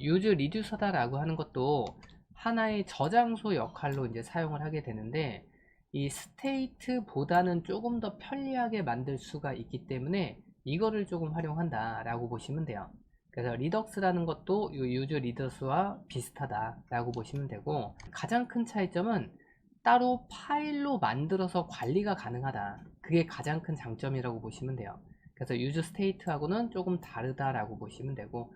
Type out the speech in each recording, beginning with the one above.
use reducer다라고 하는 것도 하나의 저장소 역할로 이제 사용을 하게 되는데 이 state보다는 조금 더 편리하게 만들 수가 있기 때문에 이거를 조금 활용한다 라고 보시면 돼요. 그래서 리덕스라는 것도 이 use reduce와 비슷하다 라고 보시면 되고 가장 큰 차이점은 따로 파일로 만들어서 관리가 가능하다. 그게 가장 큰 장점이라고 보시면 돼요. 그래서 use state하고는 조금 다르다라고 보시면 되고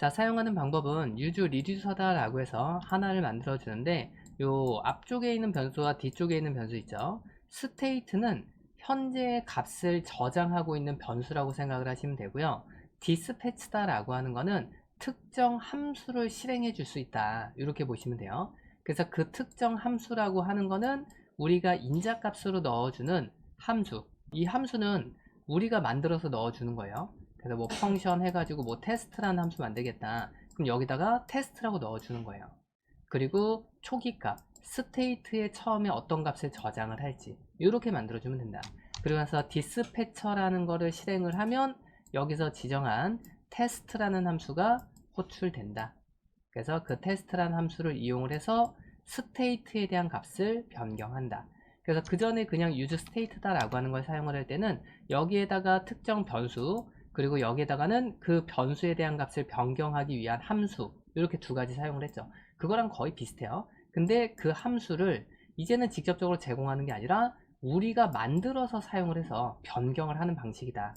자 사용하는 방법은 use reducer다 라고 해서 하나를 만들어 주는데 요 앞쪽에 있는 변수와 뒤쪽에 있는 변수 있죠? state는 현재의 값을 저장하고 있는 변수라고 생각을 하시면 되고요. dispatch다 라고 하는 거는 특정 함수를 실행해 줄 수 있다. 이렇게 보시면 돼요. 그래서 그 특정 함수라고 하는 거는 우리가 인자값으로 넣어주는 함수. 이 함수는 우리가 만들어서 넣어주는 거예요 그래서 뭐 펑션 해가지고 뭐 테스트라는 함수 만들겠다. 그럼 여기다가 테스트라고 넣어주는 거예요. 그리고 초기 값 스테이트에 처음에 어떤 값을 저장을 할지 이렇게 만들어주면 된다. 나서 디스패처라는 거를 실행을 하면 여기서 지정한 테스트라는 함수가 호출된다. 그래서 그 테스트라는 함수를 이용을 해서 스테이트에 대한 값을 변경한다. 그래서 그 전에 그냥 use state다 라고 하는 걸 사용을 할 때는 여기에다가 특정 변수 그리고 여기에다가는 그 변수에 대한 값을 변경하기 위한 함수 이렇게 두 가지 사용을 했죠. 그거랑 거의 비슷해요. 근데 그 함수를 이제는 직접적으로 제공하는 게 아니라 우리가 만들어서 사용을 해서 변경을 하는 방식이다.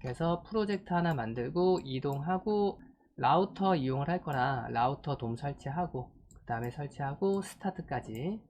그래서 프로젝트 하나 만들고 이동하고 라우터 이용을 할 거라 라우터 돔 설치하고 그 다음에 설치하고 스타트까지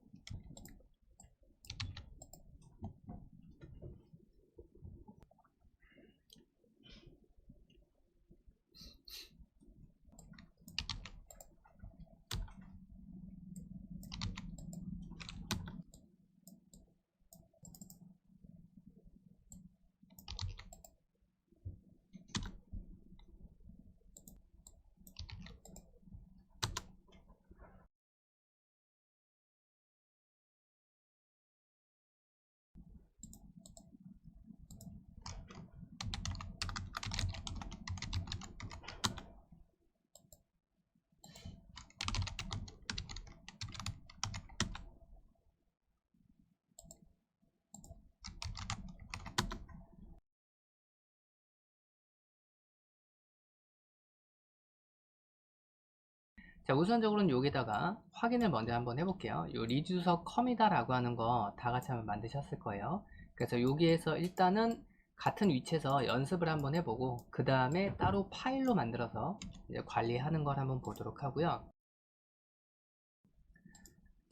자 우선적으로는 여기다가 확인을 먼저 한번 해볼게요. 요 리듀서 컴이다 라고 하는 거 다 같이 한번 만드셨을 거예요. 그래서 여기에서 일단은 같은 위치에서 연습을 한번 해보고 그 다음에 따로 파일로 만들어서 관리하는 걸 한번 보도록 하고요.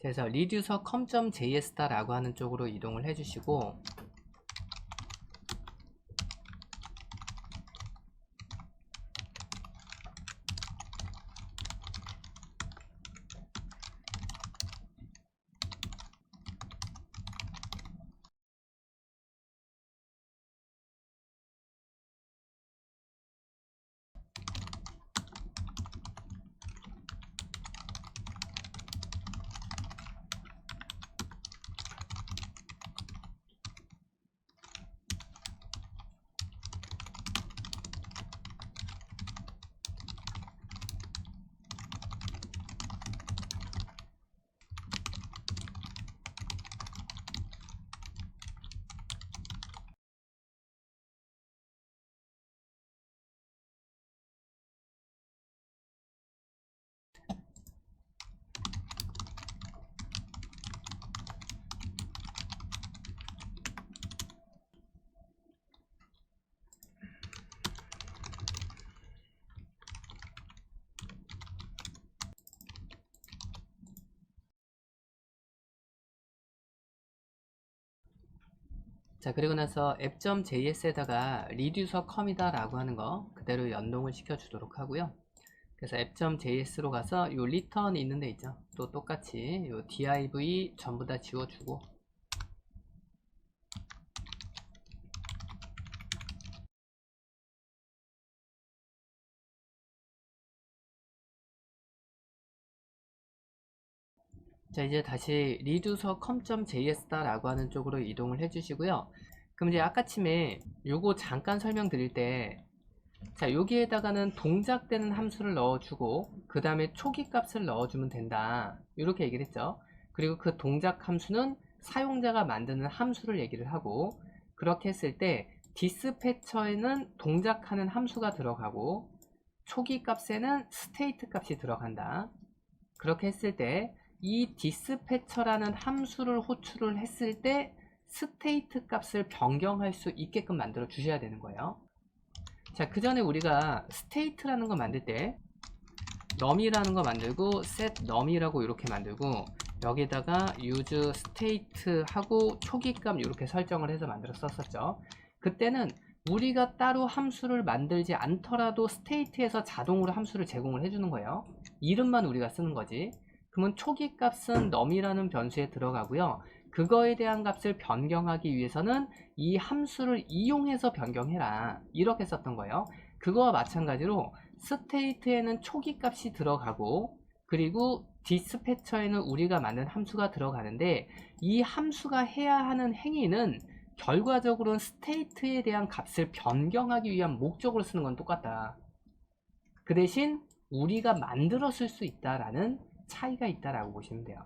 그래서 reducer com.js다 라고 하는 쪽으로 이동을 해주시고 자 그리고 나서 app.js에다가 reducer com이다 라고 하는 거 그대로 연동을 시켜 주도록 하고요. 그래서 app.js로 가서 요 return 있는 데 있죠. 또 똑같이 요 div 전부 다 지워주고 자 이제 다시 reducer com.js다 라고 하는 쪽으로 이동을 해 주시고요 그럼 이제 아까침에 요거 잠깐 설명드릴 때 자, 여기에다가는 동작되는 함수를 넣어주고 그 다음에 초기 값을 넣어주면 된다. 이렇게 얘기를 했죠. 그리고 그 동작 함수는 사용자가 만드는 함수를 얘기를 하고 그렇게 했을 때 디스패처에는 동작하는 함수가 들어가고 초기 값에는 스테이트 값이 들어간다. 그렇게 했을 때 이 디스패처라는 함수를 호출을 했을 때 스테이트 값을 변경할 수 있게끔 만들어 주셔야 되는 거예요. 자, 그 전에 우리가 스테이트라는 거 만들 때 num이라는 거 만들고 set num이라고 이렇게 만들고 여기다가 use state 하고 초기값 이렇게 설정을 해서 만들어 썼었죠. 그때는 우리가 따로 함수를 만들지 않더라도 스테이트에서 자동으로 함수를 제공을 해주는 거예요. 이름만 우리가 쓰는 거지. 그러면 초기 값은 num이라는 변수에 들어가고요. 그거에 대한 값을 변경하기 위해서는 이 함수를 이용해서 변경해라. 이렇게 썼던 거예요. 그거와 마찬가지로 스테이트에는 초기 값이 들어가고 그리고 디스패처에는 우리가 만든 함수가 들어가는데 이 함수가 해야 하는 행위는 결과적으로는 스테이트에 대한 값을 변경하기 위한 목적으로 쓰는 건 똑같다. 그 대신 우리가 만들어 쓸 수 있다라는 차이가 있다라고 보시면 돼요.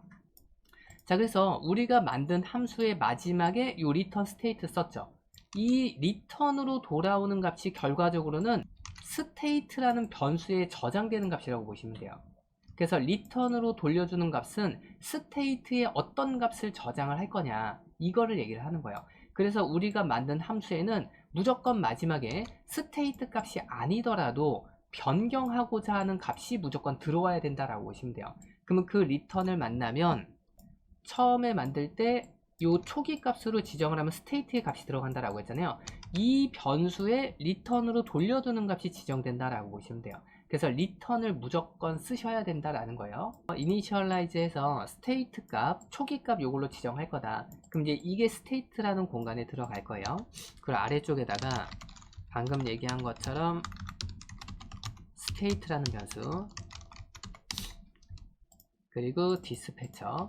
자, 그래서 우리가 만든 함수의 마지막에 이 return state 썼죠. 이 return으로 돌아오는 값이 결과적으로는 state라는 변수에 저장되는 값이라고 보시면 돼요. 그래서 return으로 돌려주는 값은 state에 어떤 값을 저장을 할 거냐 이거를 얘기를 하는 거예요. 그래서 우리가 만든 함수에는 무조건 마지막에 state 값이 아니더라도 변경하고자 하는 값이 무조건 들어와야 된다라고 보시면 돼요. 그러면 그 return을 만나면 처음에 만들 때이 초기 값으로 지정을 하면 state의 값이 들어간다라고 했잖아요. 이 변수에 return으로 돌려두는 값이 지정된다라고 보시면 돼요. 그래서 return을 무조건 쓰셔야 된다라는 거예요. initialize해서 state 값, 초기 값 요걸로 지정할 거다. 그럼 이제 이게 state라는 공간에 들어갈 거예요. 그리고 아래쪽에다가 방금 얘기한 것처럼 state라는 변수 그리고 dispatcher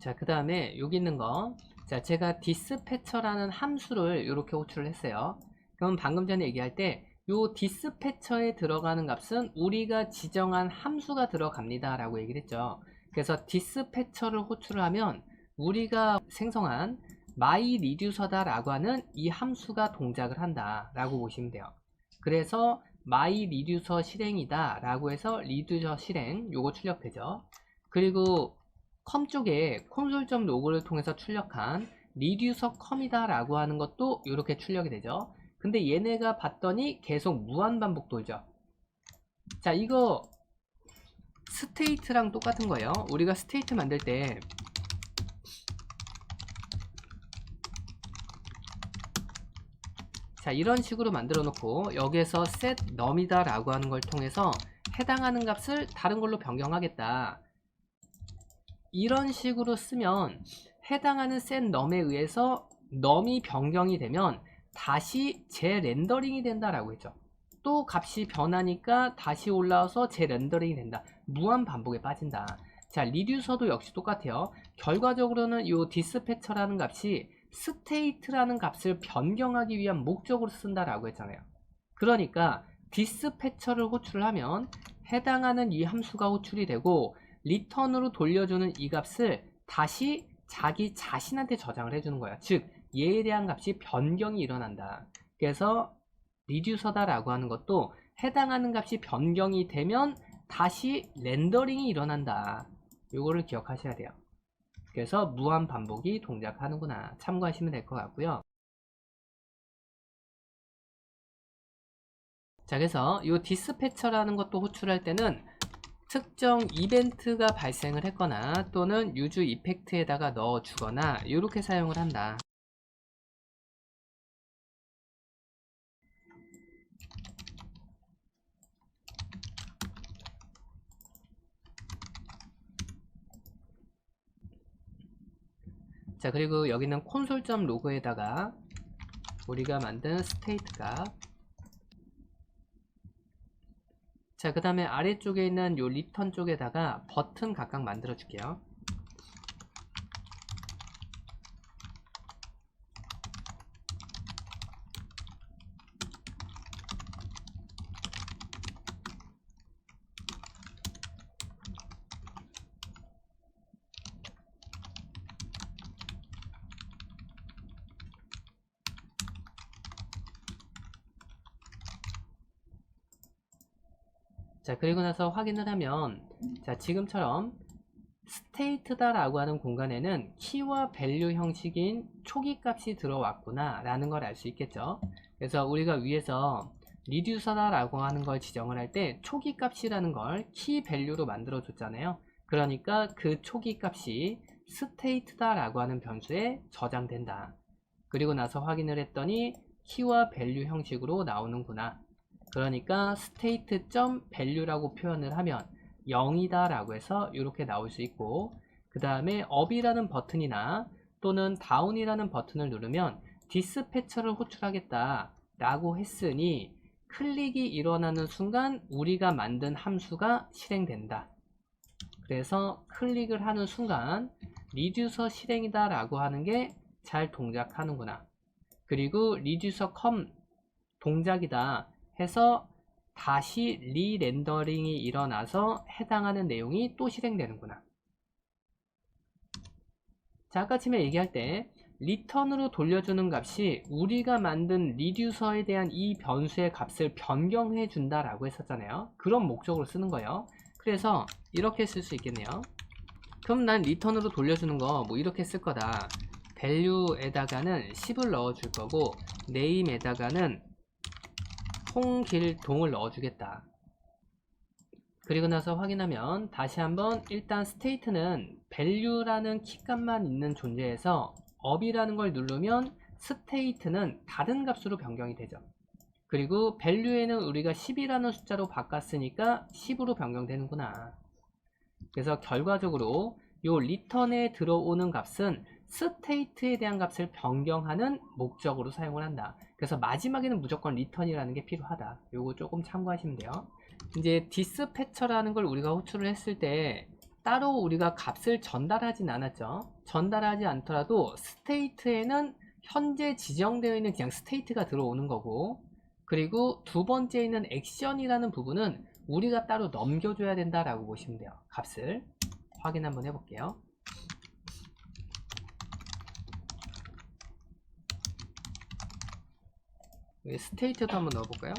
자, 그 다음에 여기 있는 거. 자, 제가 디스패처라는 함수를 이렇게 호출을 했어요. 그럼 방금 전에 얘기할 때, 요 디스패처에 들어가는 값은 우리가 지정한 함수가 들어갑니다. 라고 얘기를 했죠. 그래서 디스패처를 호출을 하면 우리가 생성한 myReducer다 라고 하는 이 함수가 동작을 한다. 라고 보시면 돼요. 그래서 myReducer 실행이다. 라고 해서 reducer 실행, 요거 출력되죠. 그리고 컴 쪽에 콘솔.로그를 통해서 출력한 리듀서 컴이다 라고 하는 것도 이렇게 출력이 되죠. 근데 얘네가 봤더니 계속 무한 반복 돌죠. 자 이거 스테이트랑 똑같은 거예요. 우리가 스테이트 만들 때 자 이런 식으로 만들어 놓고 여기에서 set num이다 라고 하는 걸 통해서 해당하는 값을 다른 걸로 변경하겠다 이런 식으로 쓰면 해당하는 set num에 의해서 num이 변경이 되면 다시 재렌더링이 된다라고 했죠. 또 값이 변하니까 다시 올라와서 재렌더링이 된다. 무한 반복에 빠진다. 자, 리듀서도 역시 똑같아요. 결과적으로는 이 디스패처라는 값이 스테이트라는 값을 변경하기 위한 목적으로 쓴다라고 했잖아요. 그러니까 디스패처를 호출을 하면 해당하는 이 함수가 호출이 되고 리턴으로 돌려주는 이 값을 다시 자기 자신한테 저장을 해주는 거야. 즉 얘에 대한 값이 변경이 일어난다. 그래서 리듀서다라고 하는 것도 해당하는 값이 변경이 되면 다시 렌더링이 일어난다. 요거를 기억하셔야 돼요. 그래서 무한 반복이 동작하는구나. 참고하시면 될 것 같고요. 자, 그래서 이 디스패처라는 것도 호출할 때는 특정 이벤트가 발생을 했거나 또는 유즈 이펙트에다가 넣어 주거나 이렇게 사용을 한다. 자 그리고 여기는 콘솔.로그에다가 로그에다가 우리가 만든 스테이트가 자 그 다음에 아래쪽에 있는 요 리턴 쪽에다가 버튼 각각 만들어 줄게요 자 그리고 나서 확인을 하면 자 지금처럼 스테이트다 라고 하는 공간에는 키와 밸류 형식인 초기 값이 들어왔구나 라는 걸 알 수 있겠죠? 그래서 우리가 위에서 리듀서다 라고 하는 걸 지정을 할 때 초기 값이라는 걸 키 밸류로 만들어 줬잖아요. 그러니까 그 초기 값이 스테이트다 라고 하는 변수에 저장된다. 그리고 나서 확인을 했더니 키와 밸류 형식으로 나오는구나 그러니까 state.value라고 표현을 하면 0이다 라고 해서 이렇게 나올 수 있고 그 다음에 up이라는 버튼이나 또는 down이라는 버튼을 누르면 디스패처를 호출하겠다 라고 했으니 클릭이 일어나는 순간 우리가 만든 함수가 실행된다. 그래서 클릭을 하는 순간 리듀서 실행이다 라고 하는 게 잘 동작하는구나. 그리고 리듀서 컴 동작이다 해서 다시 리렌더링이 일어나서 해당하는 내용이 또 실행되는구나. 자, 아까 처음에 얘기할 때 리턴으로 돌려주는 값이 우리가 만든 리듀서에 대한 이 변수의 값을 변경해 준다라고 했었잖아요. 그런 목적으로 쓰는 거예요. 그래서 이렇게 쓸 수 있겠네요. 그럼 난 리턴으로 돌려주는 거 뭐 이렇게 쓸 거다. value에다가는 10을 넣어 줄 거고 name에다가는 홍길동을 넣어주겠다. 그리고 나서 확인하면 다시 한번 일단 state는 value라는 키값만 있는 존재에서 up이라는 걸 누르면 state는 다른 값으로 변경이 되죠. 그리고 value에는 우리가 10이라는 숫자로 바꿨으니까 10으로 변경되는구나. 그래서 결과적으로 요 return에 들어오는 값은 state에 대한 값을 변경하는 목적으로 사용을 한다. 그래서 마지막에는 무조건 return이라는 게 필요하다. 요거 조금 참고하시면 돼요. 이제 dispatcher라는 걸 우리가 호출을 했을 때 따로 우리가 값을 전달하진 않았죠. 전달하지 않더라도 state에는 현재 지정되어 있는 그냥 state가 들어오는 거고 그리고 두 번째 있는 액션이라는 부분은 우리가 따로 넘겨줘야 된다라고 보시면 돼요. 값을 확인 한번 해볼게요. 스테이트도 한번 넣어볼까요?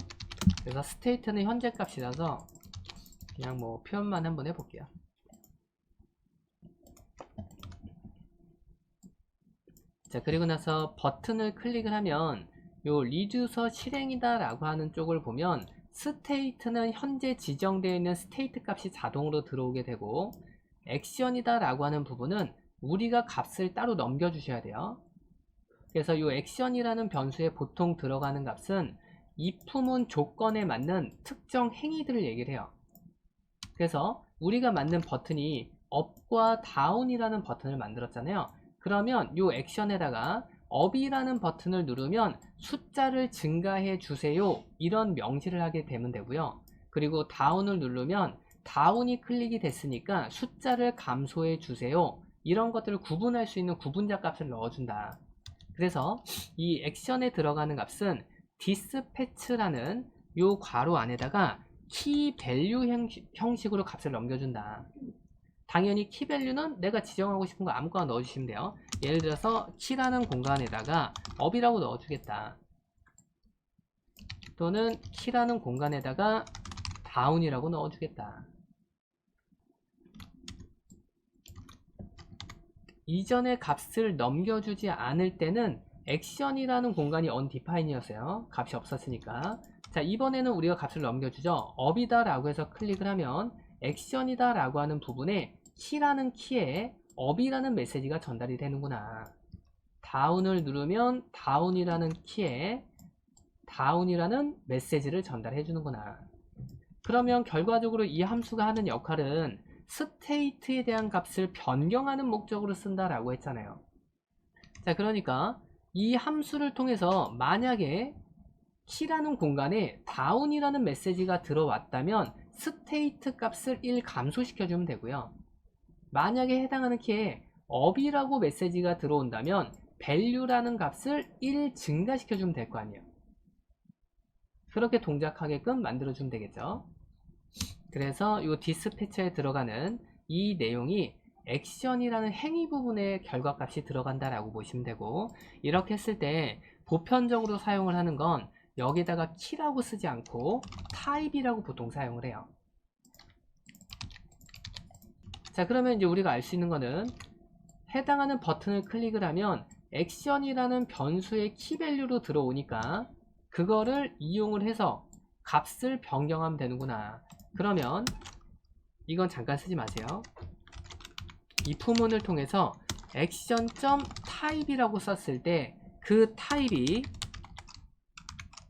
그래서 스테이트는 현재 값이라서 그냥 뭐 표현만 한번 해볼게요. 자 그리고 나서 버튼을 클릭을 하면 요 리듀서 실행이다 라고 하는 쪽을 보면 스테이트는 현재 지정되어 있는 스테이트 값이 자동으로 들어오게 되고 액션이다 라고 하는 부분은 우리가 값을 따로 넘겨 주셔야 돼요 그래서 이 액션이라는 변수에 보통 들어가는 값은 이 품은 조건에 맞는 특정 행위들을 얘기를 해요. 그래서 우리가 만든 버튼이 up과 down이라는 버튼을 만들었잖아요. 그러면 이 액션에다가 up이라는 버튼을 누르면 숫자를 증가해 주세요. 이런 명시를 하게 되면 되고요. 그리고 down을 누르면 down이 클릭이 됐으니까 숫자를 감소해 주세요. 이런 것들을 구분할 수 있는 구분자 값을 넣어준다. 그래서 이 액션에 들어가는 값은 dispatch라는 요 괄호 안에다가 key value 형식으로 값을 넘겨준다. 당연히 key value는 내가 지정하고 싶은 거 아무거나 넣어주시면 돼요. 예를 들어서 키라는 공간에다가 up이라고 넣어주겠다. 또는 키라는 공간에다가 down이라고 넣어주겠다. 이전의 값을 넘겨주지 않을 때는 액션이라는 공간이 undefined이었어요. 값이 없었으니까. 자, 이번에는 우리가 값을 넘겨주죠. up이다 라고 해서 클릭을 하면 액션이다 라고 하는 부분에 키라는 키에 업이라는 메시지가 전달이 되는구나. 다운을 누르면 다운이라는 키에 다운이라는 메시지를 전달해 주는구나. 그러면 결과적으로 이 함수가 하는 역할은 스테이트에 대한 값을 변경하는 목적으로 쓴다라고 했잖아요. 자, 그러니까 이 함수를 통해서 만약에 키라는 공간에 다운이라는 메시지가 들어왔다면 스테이트 값을 1 감소시켜 주면 되고요. 만약에 해당하는 키에 업이라고 메시지가 들어온다면 value라는 값을 1 증가시켜 주면 될 거 아니에요. 그렇게 동작하게끔 만들어 주면 되겠죠. 그래서 이 디스패처에 들어가는 이 내용이 액션이라는 행위 부분에 결과값이 들어간다라고 보시면 되고 이렇게 했을 때 보편적으로 사용을 하는 건 여기다가 키라고 쓰지 않고 타입이라고 보통 사용을 해요. 자 그러면 이제 우리가 알 수 있는 거는 해당하는 버튼을 클릭을 하면 액션이라는 변수의 키밸류로 들어오니까 그거를 이용을 해서 값을 변경하면 되는구나. 그러면 이건 잠깐 쓰지 마세요. 이 부문을 통해서 액션.type이라고 썼을 때 그 타입이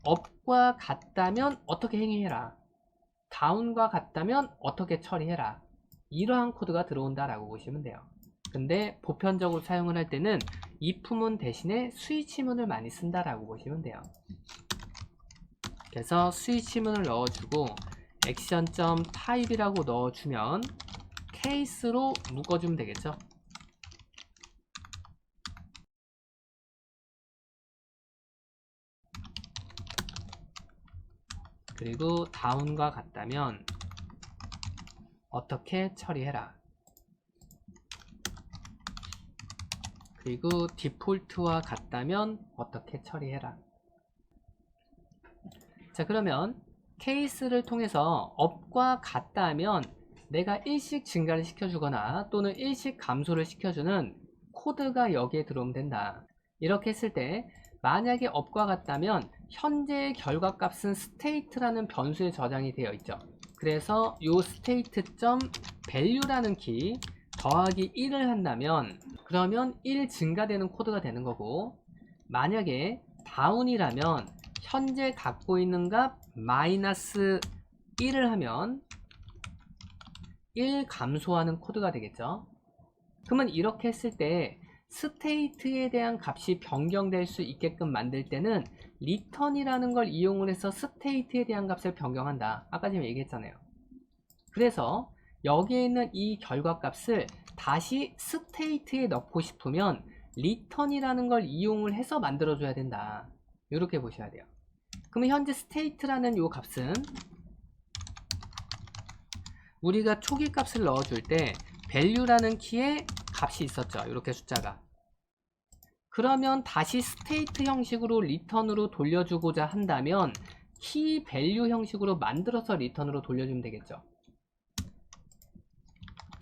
up과 같다면 어떻게 행위해라. down과 같다면 어떻게 처리해라. 이러한 코드가 들어온다라고 보시면 돼요. 근데 보편적으로 사용을 할 때는 if문 대신에 스위치문을 많이 쓴다라고 보시면 돼요. 그래서 스위치문을 넣어주고 액션.type이라고 넣어주면 케이스로 묶어주면 되겠죠. 그리고 다운과 같다면 어떻게 처리해라. 그리고 디폴트와 같다면 어떻게 처리해라. 자 그러면 케이스를 통해서 업과 같다 하면 내가 일씩 증가를 시켜주거나 또는 일씩 감소를 시켜주는 코드가 여기에 들어오면 된다. 이렇게 했을 때 만약에 업과 같다면 현재의 결과값은 state라는 변수에 저장이 되어 있죠. 그래서 이 state.value라는 키 더하기 1을 한다면 그러면 1 증가되는 코드가 되는 거고 만약에 다운이라면 현재 갖고 있는 값 마이너스 1을 하면 1 감소하는 코드가 되겠죠. 그러면 이렇게 했을 때 스테이트에 대한 값이 변경될 수 있게끔 만들 때는 return이라는 걸 이용을 해서 스테이트에 대한 값을 변경한다. 아까 전에 얘기했잖아요. 그래서 여기에 있는 이 결과 값을 다시 스테이트에 넣고 싶으면 return이라는 걸 이용을 해서 만들어 줘야 된다. 이렇게 보셔야 돼요. 그러면 현재 state라는 이 값은 우리가 초기 값을 넣어줄 때 value라는 키에 값이 있었죠. 이렇게 숫자가. 그러면 다시 state 형식으로 return으로 돌려주고자 한다면 key value 형식으로 만들어서 return으로 돌려주면 되겠죠.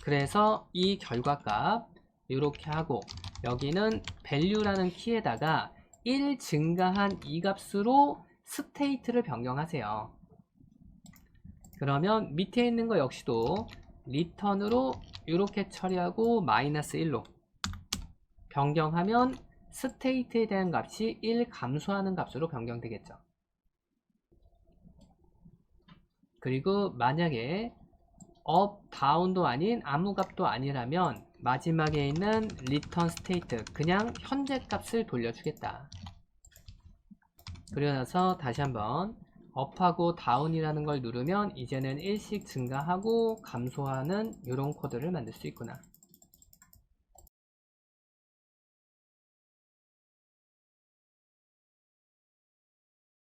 그래서 이 결과값 이렇게 하고 여기는 value라는 키에다가 1 증가한 이 값으로 state를 변경하세요. 그러면 밑에 있는 거 역시도 return으로 이렇게 처리하고 마이너스 1로 변경하면 state에 대한 값이 1 감소하는 값으로 변경되겠죠. 그리고 만약에 up, down도 아닌 아무 값도 아니라면 마지막에 있는 return state 그냥 현재 값을 돌려주겠다. 그리고 나서 다시 한번 업하고 다운이라는 걸 누르면 이제는 일씩 증가하고 감소하는 이런 코드를 만들 수 있구나.